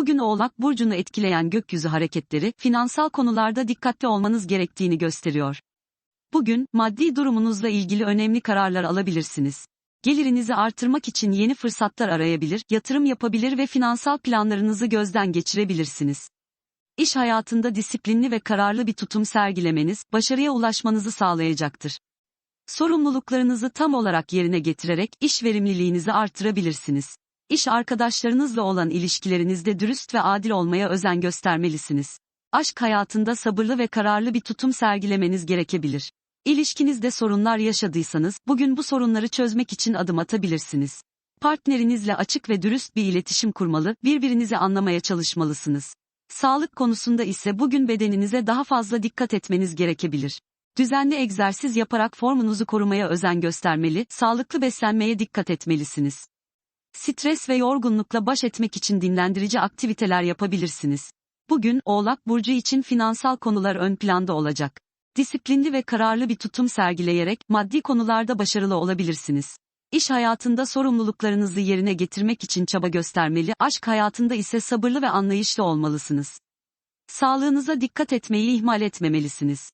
Bugün Oğlak Burcu'nu etkileyen gökyüzü hareketleri, finansal konularda dikkatli olmanız gerektiğini gösteriyor. Bugün, maddi durumunuzla ilgili önemli kararlar alabilirsiniz. Gelirinizi artırmak için yeni fırsatlar arayabilir, yatırım yapabilir ve finansal planlarınızı gözden geçirebilirsiniz. İş hayatında disiplinli ve kararlı bir tutum sergilemeniz, başarıya ulaşmanızı sağlayacaktır. Sorumluluklarınızı tam olarak yerine getirerek iş verimliliğinizi artırabilirsiniz. İş arkadaşlarınızla olan ilişkilerinizde dürüst ve adil olmaya özen göstermelisiniz. Aşk hayatında sabırlı ve kararlı bir tutum sergilemeniz gerekebilir. İlişkinizde sorunlar yaşadıysanız, bugün bu sorunları çözmek için adım atabilirsiniz. Partnerinizle açık ve dürüst bir iletişim kurmalı, birbirinizi anlamaya çalışmalısınız. Sağlık konusunda ise bugün bedeninize daha fazla dikkat etmeniz gerekebilir. Düzenli egzersiz yaparak formunuzu korumaya özen göstermeli, sağlıklı beslenmeye dikkat etmelisiniz. Stres ve yorgunlukla baş etmek için dinlendirici aktiviteler yapabilirsiniz. Bugün Oğlak burcu için finansal konular ön planda olacak. Disiplinli ve kararlı bir tutum sergileyerek maddi konularda başarılı olabilirsiniz. İş hayatında sorumluluklarınızı yerine getirmek için çaba göstermeli, aşk hayatında ise sabırlı ve anlayışlı olmalısınız. Sağlığınıza dikkat etmeyi ihmal etmemelisiniz.